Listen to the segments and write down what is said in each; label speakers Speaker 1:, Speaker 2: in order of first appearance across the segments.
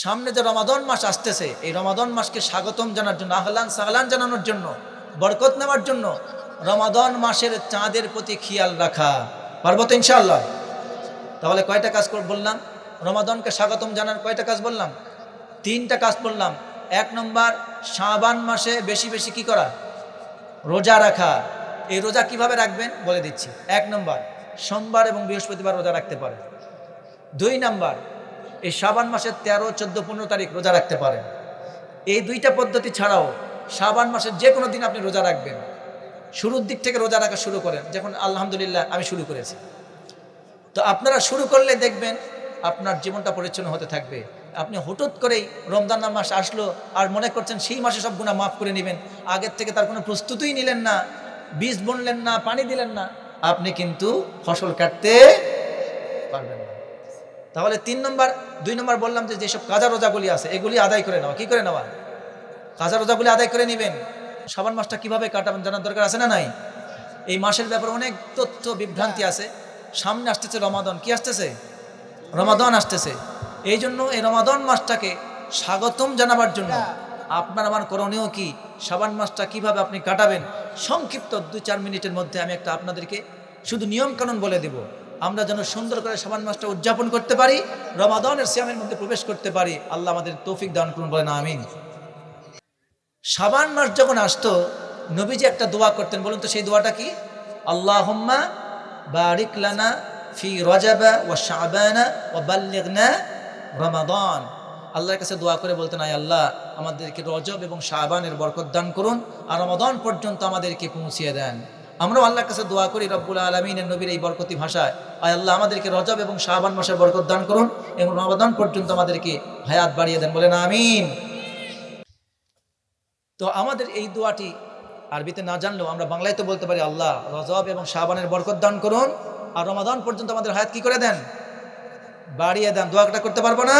Speaker 1: সামনে যে রমাদন মাস আসতেছে, এই রমাদন মাসকে স্বাগতম জানার জন্য, আহলান সাহলান জানানোর জন্য, বরকত নেওয়ার জন্য রমাদন মাসের চাঁদের প্রতি খেয়াল রাখা। পারব তো ইনশাআল্লাহ? তাহলে কয়টা কাজ বললাম? রমাদনকে স্বাগতম জানার কয়টা কাজ বললাম? তিনটা কাজ বললাম। এক নম্বর, শাবান মাসে বেশি বেশি কি করা? রোজা রাখা। এই রোজা কীভাবে রাখবেন? বলে দিচ্ছি। এক নম্বর, সোমবার এবং বৃহস্পতিবার রোজা রাখতে পারে দুই নাম্বার এই শাবান মাসের তেরো, চোদ্দ, পনেরো তারিখ রোজা রাখতে পারেন। এই দুইটা পদ্ধতি ছাড়াও শাবান মাসের যে কোনো দিন আপনি রোজা রাখবেন। শুরুর দিক থেকে রোজা রাখা শুরু করেন। যখন আলহামদুলিল্লাহ আমি শুরু করেছি। তো আপনারা শুরু করলে দেখবেন আপনার জীবনটা পরিচ্ছন্ন হতে থাকবে। আপনি হঠাৎ করেই রমজান মাস আসলো আর মনে করছেন সেই মাসে সব গুণা মাফ করে নেবেন। আগের থেকে তার কোনো প্রস্তুতিই নিলেন না। বীজ বুনলেন না, পানি দিলেন না। আপনি কিন্তু ফসল কাটতে পারবেন না। তাহলে তিন নম্বর, দুই নম্বর বললাম যে যেসব কাজা রোজাগুলি আছে, এগুলি আদায় করে নেওয়া কি করে নেওয়া? কাজা রোজাগুলি আদায় করে নেবেন। সাবান মাসটা কীভাবে কাটাবেন জানার দরকার আছে না নাই? এই মাসের ব্যাপারে অনেক তথ্য, বিভ্রান্তি আছে। সামনে আসতেছে রমাদন। কি আসতেছে? রমাদন আসতেছে। এই জন্য এই রমাদন মাসটাকে স্বাগতম জানাবার জন্য আপনার আমার করণীয় কি? সাবান মাসটা কীভাবে আপনি কাটাবেন? সংক্ষিপ্ত দু চার মিনিটের মধ্যে আমি একটা আপনাদেরকে শুধু নিয়মকানুন বলে দেব। আমরা যেন সুন্দর করে সাবান মাসটা উদযাপন করতে পারি, রমাদনের সিয়ামের মধ্যে প্রবেশ করতে পারি, আল্লাহ আমাদের তৌফিক দান করুন বলেন, আমিন। সাবান মাস যখন আসতো, নবীজি একটা দোয়া করতেন, বলুন তো সেই দোয়াটা কি? আল্লাহুম্মা বারিক লানা ফি রজাবা ওয়া শাবানা ওয়া বাল্লিগনা রমাদান। আল্লাহর কাছে দোয়া করে বলতেন, আয় আল্লাহ, আমাদেরকে রজব এবং শাবানের বরকত দান করুন, আর রমাদান পর্যন্ত আমাদেরকে পৌঁছিয়ে দেন। আমরাও আল্লাহর কাছে দোয়া করি, রব্বুল আলমিনের নবীর এই বরকতি ভাষায়। আয় আল্লাহ, আমাদেরকে রজব এবং শাবান মাসের বরকত দান করুন এবং রমাদান পর্যন্ত আমাদেরকে হায়াত বাড়িয়ে দেন। বলেন, আমিন। তো আমাদের এই দোয়াটি আরবিতে না জানলেও আমরা বাংলায় তো বলতে পারি, আল্লাহ, রজব এবং শাবানের বরকত দান করুন আর রমাদান পর্যন্ত আমাদের হায়াত কি করে দেন? বাড়িয়ে দেন। দোয়াটা করতে পারব না?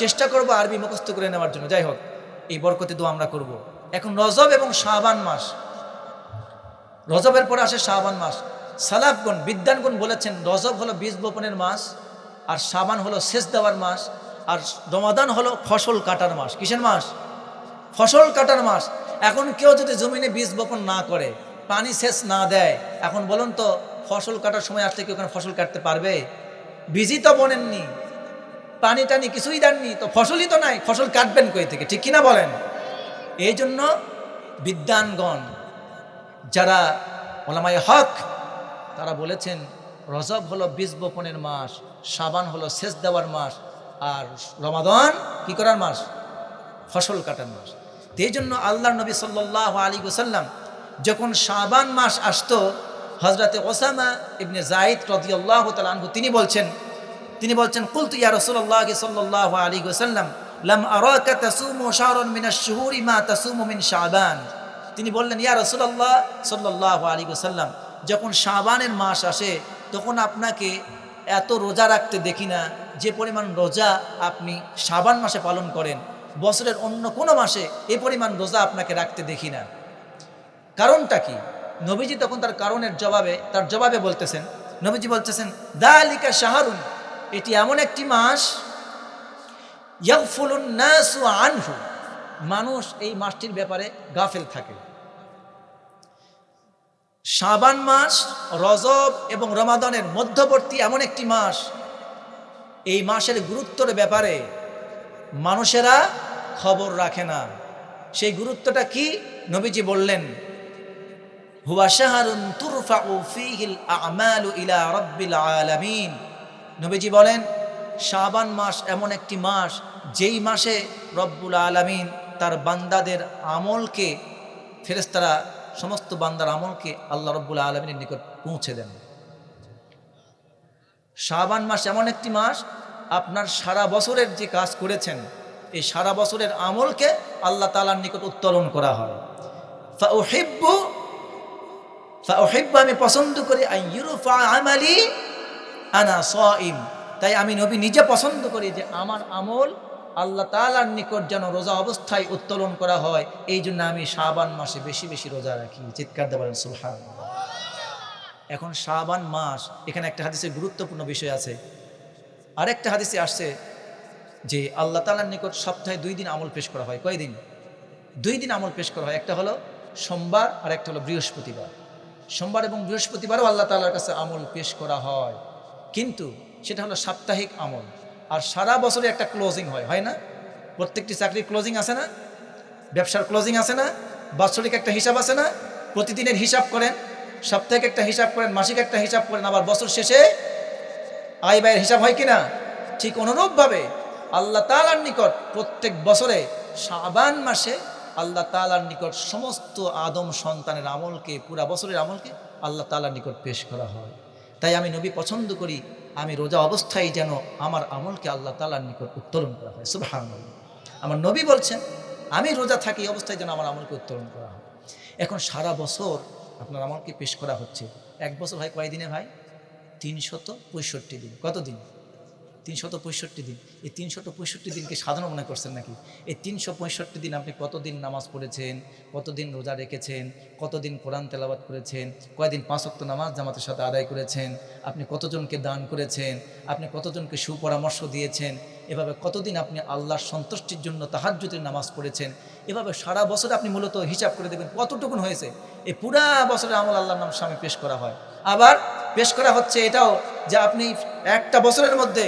Speaker 1: চেষ্টা করব আরবি মুখস্থ করে নেওয়ার জন্য। যাই হোক, এই বরকতে দোয়া আমরা করব। এখন রজব এবং শাবান মাস রজবের পরে আসে শাবান মাস। সালাফগুন বিদ্যানগুন বলেছেন, রজব হলো বীজ বপনের মাস, আর সাবান হলো শেষ দেওয়ার মাস, আর রমাদান হলো ফসল কাটার মাস। কিসের মাস? ফসল কাটার মাস। এখন কেউ যদি জমিনে বীজ বপন না করে, পানি সেচ না দেয়, এখন বলুন তো, ফসল কাটার সময় আসলে কি ওখানে ফসল কাটতে পারবে? বীজই তো বনেননি, পানি টানি কিছুই দেননি, তো ফসলই তো নাই, ফসল কাটবেন কই থেকে, ঠিক কিনা বলেন? এই জন্য বিদ্যানগণ যারা ওলামাই হক, তারা বলেছেন, রজব হলো বীজ বপনের মাস, সাবান হলো সেচ দেওয়ার মাস, আর রমাদান কি করার মাস? ফসল কাটার মাস। এই জন্য আল্লাহ নবী সাল্লাহ আলী ওসাল্লাম যখন সাবান মাস আসতো হজরতে ওসামা ইবনে জাইদ রদিয়াল্লাহ তালু তিনি বলছেন তিনি বলছেন, কুলতু ইয়া রসুল্লাহ সাল্লাহ আলী ওসাল্লাম লাম আরাকা তাসুমু শাহরুন মিন আশ-শুহুরি মা তাসুমু মিন শাবান। তিনি বললেন, ইয়া রসুল্লাহ সাল্লাহ আলী ওসাল্লাম যখন শাবানের মাস আসে, তখন আপনাকে এত রোজা রাখতে দেখি না, যে পরিমাণ রোজা আপনি শাবান মাসে পালন করেন, বছরের অন্য কোনো মাসে এ পরিমাণ রোজা আপনাকে রাখতে দেখি না। কারণটা কি? নবীজি তখন তার কারণের জবাবে, তার জবাবে বলতেছেন, নবীজি বলতেছেন দা আলিকা শাহরুন, এটি এমন একটি মাস, ইয়াগফুলুন নাসু আনহু মানুষ এই মাসটির ব্যাপারে গাফেল থাকে। শাবান মাস, রজব এবং রমাদানের মধ্যবর্তী এমন একটি মাস। এই মাসের গুরুত্বের ব্যাপারে মানুষেরা খবর রাখে না। সেই গুরুত্বটা কি? নবীজি বললেন ইলা আলামিন। নবীজি বলেন, শাবান মাস এমন একটি মাস, যেই মাসে রব্বুল আলামিন তার বান্দাদের আমলকে, ফেরেশতারা, সমস্ত বান্দার আমলকে আল্লাহ রব্বুল আলমিনের নিকট পৌঁছে দেন। শাবান মাস এমন একটি মাস, আপনার সারা বছরের যে কাজ করেছেন, এই সারা বছরের আমলকে আল্লাহ তালার নিকট উত্তোলন করা হয়। আমি পছন্দ করি আমালি আনা তাই আমি নবী নিজে পছন্দ করি যে আমার আমল আল্লাহ তালার নিকট যেন রোজা অবস্থায় উত্তোলন করা হয়, এই জন্য আমি শাবান মাসে বেশি বেশি রোজা রাখি। চিৎকার দেবেন সুলহান এখন শাবান মাস, এখানে একটা হাদিসের গুরুত্বপূর্ণ বিষয় আছে। আরেকটা হাদিসে আসছে যে আল্লাহ তালার নিকট সপ্তাহে দুই দিন আমল পেশ করা হয়। কয়দিন? দুই দিন আমল পেশ করা হয়। একটা হলো সোমবার আর একটা হলো বৃহস্পতিবার। সোমবার এবং বৃহস্পতিবারও আল্লাহ তালার কাছে আমল পেশ করা হয়। কিন্তু সেটা হলো সাপ্তাহিক আমল। আর সারা বছরে একটা ক্লোজিং হয় হয় না? প্রত্যেকটি চাকরির ক্লোজিং আছে না? ব্যবসার ক্লোজিং আছে না? বাৎসরিক একটা হিসাব আছে না? প্রতিদিনের হিসাব করেন, সাপ্তাহিক একটা হিসাব করেন, মাসিক একটা হিসাব করেন, আবার বছর শেষে আয় ব্যয়ের হিসাব হয় কিনা? ঠিক অনুরূপভাবে আল্লাহ তালার নিকট প্রত্যেক বছরে সাবান মাসে আল্লাহ তালার নিকট সমস্ত আদম সন্তানের আমলকে, পুরা বছরের আমলকে আল্লাহ তালার নিকট পেশ করা হয়। তাই আমি নবী পছন্দ করি, আমি রোজা অবস্থায় যেন আমার আমলকে আল্লাহ তালার নিকট উত্তোলন করা হয়। সুভান আমার নবী বলছেন, আমি রোজা থাকি অবস্থায় যেন আমার আমলকে উত্তোলন করা হয়। এখন সারা বছর আপনার আমলকে পেশ করা হচ্ছে। এক বছর হয় কয়দিনে ভাই? তিনশত পঁয়ষট্টি দিন। কত দিন তিনশত পঁয়ষট্টি দিন। এই তিনশত পঁয়ষট্টি দিনকে সাধারণ মনে করছেন নাকি? এই তিনশো পঁয়ষট্টি দিন আপনি কতদিন নামাজ পড়েছেন? কতদিন রোজা রেখেছেন? কতদিন কোরআন তেলাবাত করেছেন? কয়দিন পাঁচক্ত নামাজ জামাতের সাথে আদায় করেছেন? আপনি কতজনকে দান করেছেন? আপনি কতজনকে সুপরামর্শ দিয়েছেন? এভাবে কতদিন আপনি আল্লাহর সন্তুষ্টির জন্য তাহাজ্জুদের নামাজ পড়েছেন? এভাবে সারা বছর আপনি মূলত হিসাব করে দেবেন কতটুকুন হয়েছে। এই পুরা বছরের আমল আল্লাহর নাম সামনে পেশ করা হয়। আবার পেশ করা হচ্ছে এটাও যে আপনি একটা বছরের মধ্যে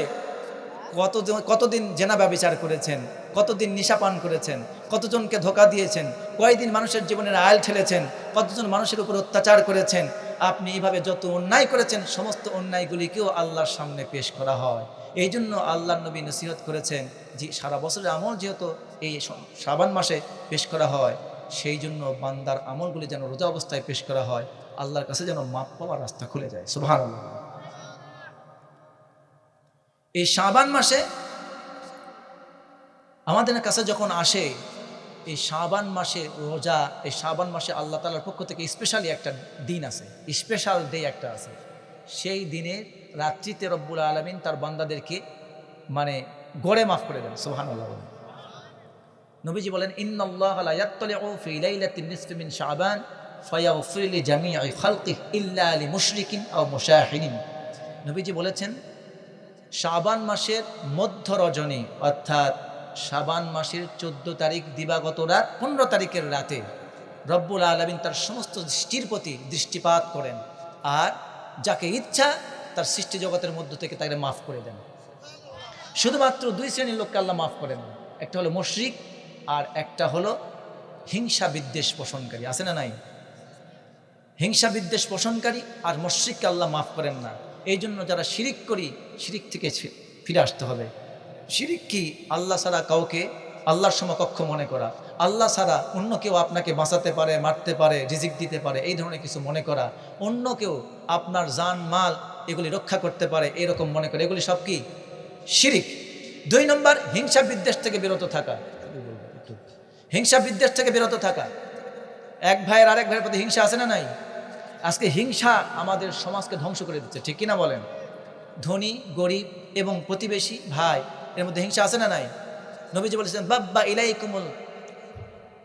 Speaker 1: কত কতদিন জেনা ব্যবচার করেছেন? কতদিন নিশাপান করেছেন? কতজনকে ধোকা দিয়েছেন? কয়দিন মানুষের জীবনের আয়াল ঠেলেছেন? কতজন মানুষের উপর অত্যাচার করেছেন? আপনি এইভাবে যত অন্যায় করেছেন, সমস্ত অন্যায়গুলিকেও আল্লাহর সামনে পেশ করা হয়। এই জন্য আল্লাহ নবী নসিহত করেছেন যে সারা বছরের আমল যেহেতু এই শ্রাবণ মাসে পেশ করা হয় সেই জন্য বান্দার আমলগুলি যেন রোজা অবস্থায় পেশ করা হয়। আল্লাহর কাছে যেন মাপ পাওয়ার রাস্তা খুলে যায়। সুভান এই শাবান মাসে আমাদের কাছে যখন আসে, এই শাবান মাসে রোজা, এই শাবান মাসে আল্লাহ তালার পক্ষ থেকে স্পেশালি একটা দিন আছে স্পেশাল ডে একটা আছে। সেই দিনে রাত্রিতে রব্বুল আলমিন তার বান্দাদেরকে মানে গড়ে মাফ করে দেন সোহান আল্লাহ নবীজি বলেন ইন্নআল্লাহিন শাবান ফয়াউফিলি জামিয়া খালকিহ ইল্লা আলী মুশরিকিন ও মুশাহিন নবীজি বলেছেন শাবান মাসের মধ্য রজনী, অর্থাৎ শাবান মাসের চোদ্দ তারিখ দিবাগত রাত, পনেরো তারিখের রাতে রব্বুল আলমিন তার সমস্ত দৃষ্টির প্রতি দৃষ্টিপাত করেন আর যাকে ইচ্ছা তার সৃষ্টি জগতের মধ্য থেকে তাকে মাফ করে দেন। শুধুমাত্র দুই শ্রেণির লোককে আল্লাহ মাফ করেন। একটা হলো মশরিক আর একটা হলো হিংসা বিদ্বেষ পোষণকারী। আছে না নাই? হিংসা বিদ্বেষ পোষণকারী আর মশরিককে আল্লাহ মাফ করেন না। এই জন্য যারা শিরিক করি, শিরিক থেকে ফিরে আসতে হবে। শিরিক কি? আল্লাহ ছাড়া কাউকে আল্লাহর সমকক্ষ মনে করা। আল্লাহ ছাড়া অন্য কেউ আপনাকে বাঁচাতে পারে, মারতে পারে, রিজিক দিতে পারে, এই ধরনের কিছু মনে করা। অন্য কেউ আপনার জান, মাল এগুলি রক্ষা করতে পারে, এরকম মনে করে। এগুলি সব কি? শিরিক। দুই নম্বর, হিংসা বিদ্বেষ থেকে বিরত থাকা। হিংসা বিদ্বেষ থেকে বিরত থাকা। এক ভাইয়ের আরেক ভাইয়ের প্রতি হিংসা আছে না নাই? আজকে হিংসা আমাদের সমাজকে ধ্বংস করে দিচ্ছে, ঠিক কিনা বলেন? ধনী, গরিব এবং প্রতিবেশী ভাই, এর মধ্যে হিংসা আছে না নাই? নবীজি বলেছেন, বাব্বা ইলাই কুমল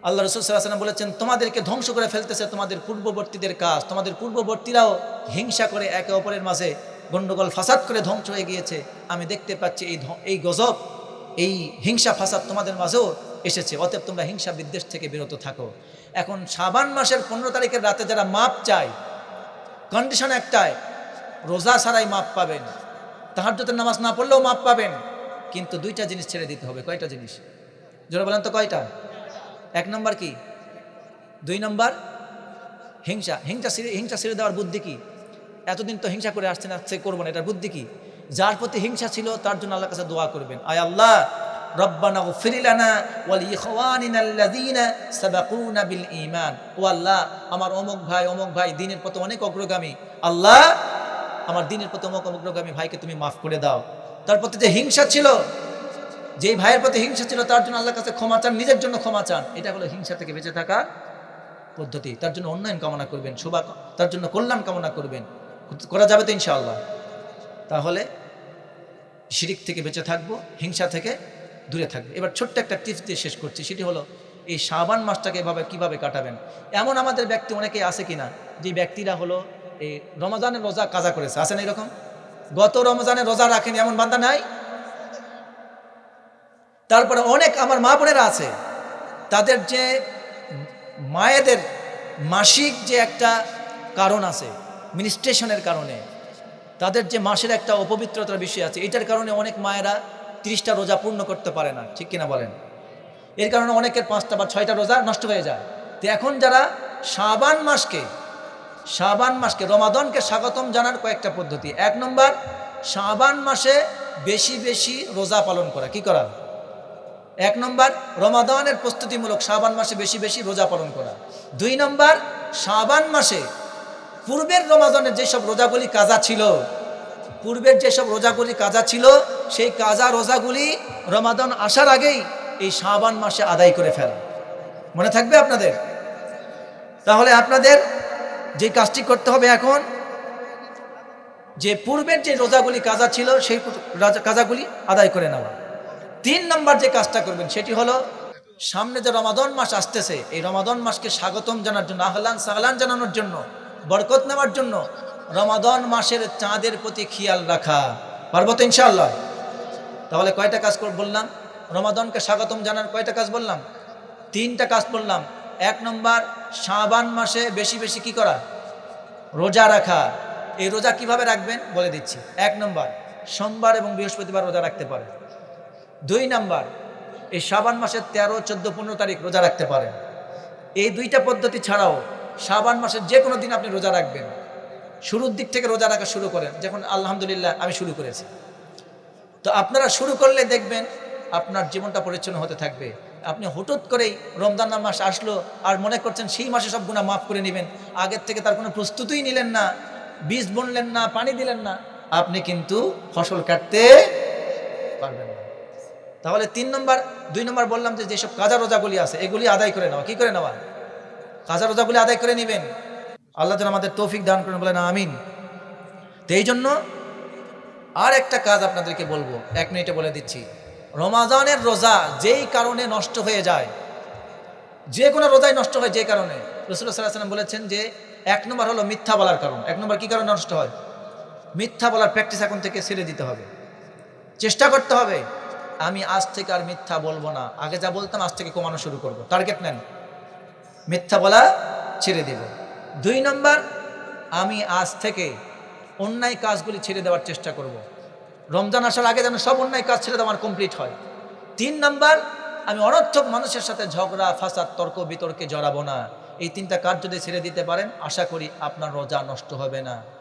Speaker 1: আল্লাহ রসুল বলেছেন, তোমাদেরকে ধ্বংস করে ফেলতেছে তোমাদের পূর্ববর্তীদের কাজ, তোমাদের পূর্ববর্তীরাও হিংসা করে একে অপরের মাঝে গণ্ডগোল ফাসাদ করে ধ্বংস হয়ে গিয়েছে। আমি দেখতে পাচ্ছি এই এই গজব, এই হিংসা, ফাসাদ তোমাদের মাঝেও এসেছে। অতএব তোমরা হিংসা বিদ্বেষ থেকে বিরত থাকো। এখন সাবান মাসের পনেরো তারিখের রাতে যারা মাপ চায় কন্ডিশন একটাই, রোজা ছাড়াই মাপ পাবেন। তাহার নামাজ না পড়লেও মাপ পাবেন, কিন্তু দুইটা জিনিস ছেড়ে দিতে হবে। কয়টা জিনিস? জোরে বলেন তো কয়টা? এক নম্বর কি? দুই নম্বর, হিংসা। হিংসা হিংসা ছেড়ে দেওয়ার বুদ্ধি কি? এতদিন তো হিংসা করে আসছে না সে করব না, এটার বুদ্ধি কি? যার প্রতি হিংসা ছিল, তার জন্য আল্লাহ কাছে দোয়া করবেন। আয় আল্লাহ রব্বানা গফির লানা ওয়াল ইখওয়ানিনা আল্লাযীনা সাবাকুনা বিল ঈমান। ও আল্লাহ, আমার অমুক ভাই অমুক ভাই দিনের প্রতি অনেক অগ্রগামী। আল্লাহ, আমার দিনের প্রতি অমুক অগ্রগামী ভাইকে তুমি মাফ করে দাও। তার প্রতি যে হিংসা ছিল, যেই ভাইয়ের প্রতি হিংসা ছিল, তার জন্য আল্লাহর কাছে ক্ষমা চান, নিজের জন্য ক্ষমা চান, এটা হলো হিংসা থেকে বেঁচে থাকার পদ্ধতি। তার জন্য উন্নয়ন কামনা করবেন, শোভা, তার জন্য কল্যাণ কামনা করবেন। করা যাবে তো ইনশাআল্লাহ। তাহলে শিরিক থেকে বেঁচে থাকব, হিংসা থেকে দূরে থাকবে। এবার ছোট্ট একটা টিপস দিয়ে শেষ করছি, সেটি হলো এই শাবান মাসটাকে এভাবে কীভাবে কাটাবেন? এমন আমাদের ব্যক্তি অনেকে আছে কিনা, যে ব্যক্তিরা হলো এই রমজানের রোজা কাজা করেছে। আছে না এরকম? গত রমজানের রোজা রাখেন এমন বান্দা নাই? তারপরে অনেক আমার মা বোনেরা আছে, তাদের যে মায়েদের মাসিক যে একটা কারণ আছে মিনিস্ট্রেশনের কারণে, তাদের যে মাসের একটা অপবিত্রতার বিষয় আছে, এটার কারণে অনেক মায়েরা তিরিশটা রোজা পূর্ণ করতে পারে না, ঠিক কিনা বলেন? এর কারণে অনেকের পাঁচটা বা ছয়টা রোজা নষ্ট হয়ে যায়। তো এখন যারা শাবান মাসকে শাবান মাসকে, রমাদনকে স্বাগতম জানার কয়েকটা পদ্ধতি। এক নম্বর, শাবান মাসে বেশি বেশি রোজা পালন করা, কি করা? এক নম্বর, রমাদানের প্রস্তুতিমূলক শাবান মাসে বেশি বেশি রোজা পালন করা। দুই নম্বর, শাবান মাসে পূর্বের রমাদানের যেসব রোজাগুলি কাজা ছিল, পূর্বের যেসব রোজাগুলি কাজা ছিল সেই কাজা রোজাগুলি রমাদন আসার আগেই এই শাবান মাসে আদায় করে ফেলা। মনে থাকবে আপনাদের? তাহলে আপনাদের যে কাজটি করতে হবে এখন, যে পূর্বের যে রোজাগুলি কাজা ছিল, সেই কাজাগুলি আদায় করে নেওয়া। তিন নম্বর যে কাজটা করবেন, সেটি হলো সামনে যে রমাদন মাস আসতেছে, এই রমাদন মাসকে স্বাগতম জানার জন্য, আহলান সাহলান জানানোর জন্য, বরকত নেওয়ার জন্য রমাদন মাসের চাঁদের প্রতি খেয়াল রাখা। পারব তো ইনশাআল্লাহ? তাহলে কয়টা কাজ বললাম? রমাদনকে স্বাগতম জানার কয়টা কাজ বললাম? তিনটা কাজ বললাম। এক নম্বর, শাবান মাসে বেশি বেশি কি করা? রোজা রাখা। এই রোজা কীভাবে রাখবেন? বলে দিচ্ছি। এক নম্বর, সোমবার এবং বৃহস্পতিবার রোজা রাখতে পারে দুই নম্বর, এই শাবান মাসের তেরো, চোদ্দ, পনেরো তারিখ রোজা রাখতে পারেন। এই দুইটা পদ্ধতি ছাড়াও শাবান মাসের যে কোনো দিন আপনি রোজা রাখবেন। শুরুর দিক থেকে রোজা রাখা শুরু করেন। যখন আলহামদুলিল্লাহ আমি শুরু করেছি। তো আপনারা শুরু করলে দেখবেন আপনার জীবনটা পরিচ্ছন্ন হতে থাকবে। আপনি হঠাৎ করেই রমজান মাস আসলো আর মনে করছেন সেই মাসে সব গুণা মাফ করে নেবেন। আগের থেকে তার কোনো প্রস্তুতিই নিলেন না, বীজ বুনলেন না, পানি দিলেন না। আপনি কিন্তু ফসল কাটতে পারবেন না। তাহলে তিন নম্বর, দুই নম্বর বললাম যে যেসব কাজা রোজাগুলি আছে, এগুলি আদায় করে নেওয়া কি করে নেওয়া? কাজা রোজাগুলি আদায় করে নেবেন। আল্লাহ যেন আমাদের তৌফিক দান করেন, বলেন আমিন। তো এই জন্য আর একটা কাজ আপনাদেরকে বলব, এক মিনিটে বলে দিচ্ছি। রমাজানের রোজা যেই কারণে নষ্ট হয়ে যায়, যে কোনো রোজাই নষ্ট হয় যে কারণে। রসুল্লাহ সাল্লাহ সাল্লাম বলেছেন যে, এক নম্বর হলো মিথ্যা বলার কারণ। এক নম্বর কী কারণে নষ্ট হয়? মিথ্যা বলার প্র্যাকটিস এখন থেকে ছেড়ে দিতে হবে। চেষ্টা করতে হবে, আমি আজ থেকে আর মিথ্যা বলব না। আগে যা বলতাম আজ থেকে কমানো শুরু করব। টার্গেট নেন। মিথ্যা বলা ছেড়ে দেব। দুই নম্বর, আমি আজ থেকে অন্যায় কাজগুলি ছেড়ে দেওয়ার চেষ্টা করব। রমজান আসার আগে যেন সব অন্যায় কাজ ছেড়ে দেওয়ার কমপ্লিট হয়। তিন নাম্বার, আমি অনর্থক মানুষের সাথে ঝগড়া, ফাসাদ, তর্ক, বিতর্কে জড়াবো না। এই তিনটা কাজ যদি ছেড়ে দিতে পারেন, আশা করি আপনার রোজা নষ্ট হবে না।